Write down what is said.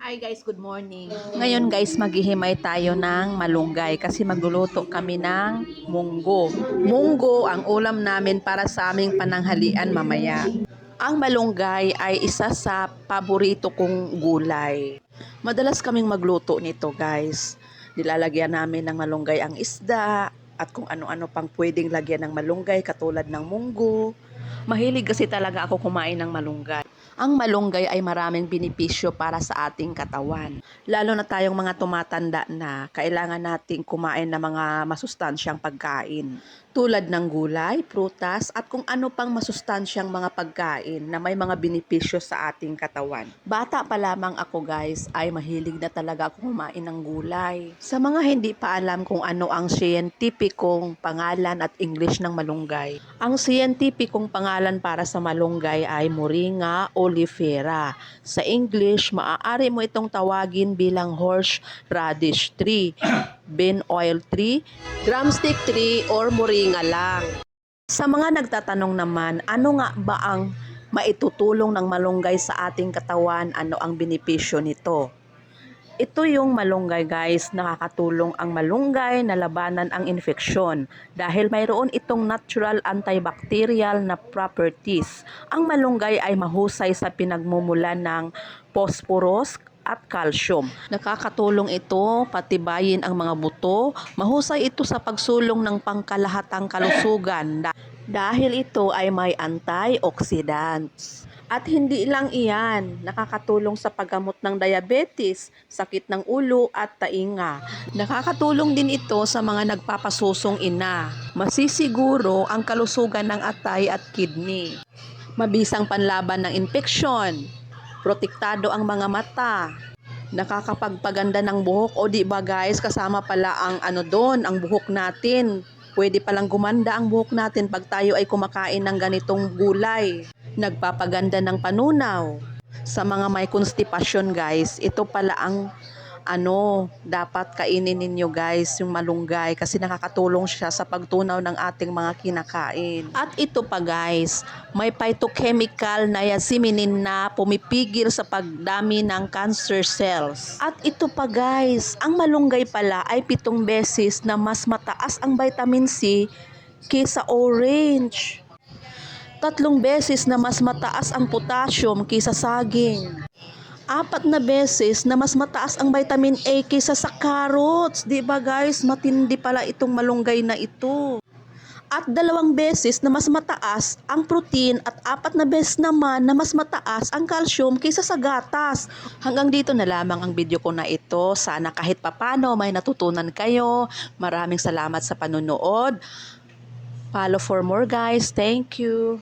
Hi guys, good morning. Ngayon guys, maghihimay tayo ng malunggay kasi magluluto kami ng munggo. Munggo ang ulam namin para sa aming pananghalian mamaya. Ang malunggay ay isa sa paborito kong gulay. Madalas kaming magluto nito guys. Nilalagyan namin ng malunggay ang isda at kung ano-ano pang pwedeng lagyan ng malunggay katulad ng munggo. Mahilig kasi talaga ako kumain ng malunggay. Ang malunggay ay maraming benepisyo para sa ating katawan. Lalo na tayong mga tumatanda na, kailangan nating kumain ng mga masustansyang pagkain. Tulad ng gulay, prutas, at kung ano pang masustansyang mga pagkain na may mga benepisyo sa ating katawan. Bata pa lamang ako guys, ay mahilig na talaga ako kumain ng gulay. Sa mga hindi pa alam kung ano ang siyentipikong pangalan at English ng malunggay, ang siyentipikong pangalan para sa malunggay ay Moringa oleifera. Sa English, maaari mo itong tawagin bilang horseradish tree, bean oil tree, drumstick tree, or moringa lang. Sa mga nagtatanong naman, ano nga ba ang maitutulong ng malunggay sa ating katawan? Ano ang benepisyo nito? Ito yung malunggay guys, nakakatulong ang malunggay na labanan ang infeksyon dahil mayroon itong natural antibacterial na properties. Ang malunggay ay mahusay sa pinagmumulan ng phosphorus at calcium. Nakakatulong ito patibayin ang mga buto. Mahusay ito sa pagsulong ng pangkalahatang kalusugan da- dahil ito ay may antioxidants. At hindi lang iyan, nakakatulong sa paggamot ng diabetes, sakit ng ulo at tainga. Nakakatulong din ito sa mga nagpapasusong ina. Masisiguro ang kalusugan ng atay at kidney. Mabisang panlaban ng infeksyon. Protektado ang mga mata. Nakakapagpaganda ng buhok o di ba guys kasama pala ang ano doon ang buhok natin. Pwede palang gumanda ang buhok natin pag tayo ay kumakain ng ganitong gulay nagpapaganda ng panunaw. Sa mga may constipation guys, ito pala ang ano, dapat kainin ninyo guys, yung malunggay kasi nakakatulong siya sa pagtunaw ng ating mga kinakain. At ito pa guys, may phytochemical na yasiminin na pumipigil sa pagdami ng cancer cells. At ito pa guys, ang malunggay pala ay pitong beses na mas mataas ang vitamin C kaysa orange tatlong beses na mas mataas ang potassium kaysa saging. Apat na beses na mas mataas ang vitamin A kaysa sa carrots. Di ba guys, matindi pala itong malunggay na ito. At dalawang beses na mas mataas ang protein at apat na beses naman na mas mataas ang calcium kaysa sa gatas. Hanggang dito na lamang ang video ko na ito. Sana kahit papano may natutunan kayo. Maraming salamat sa panonood. Follow for more guys. Thank you.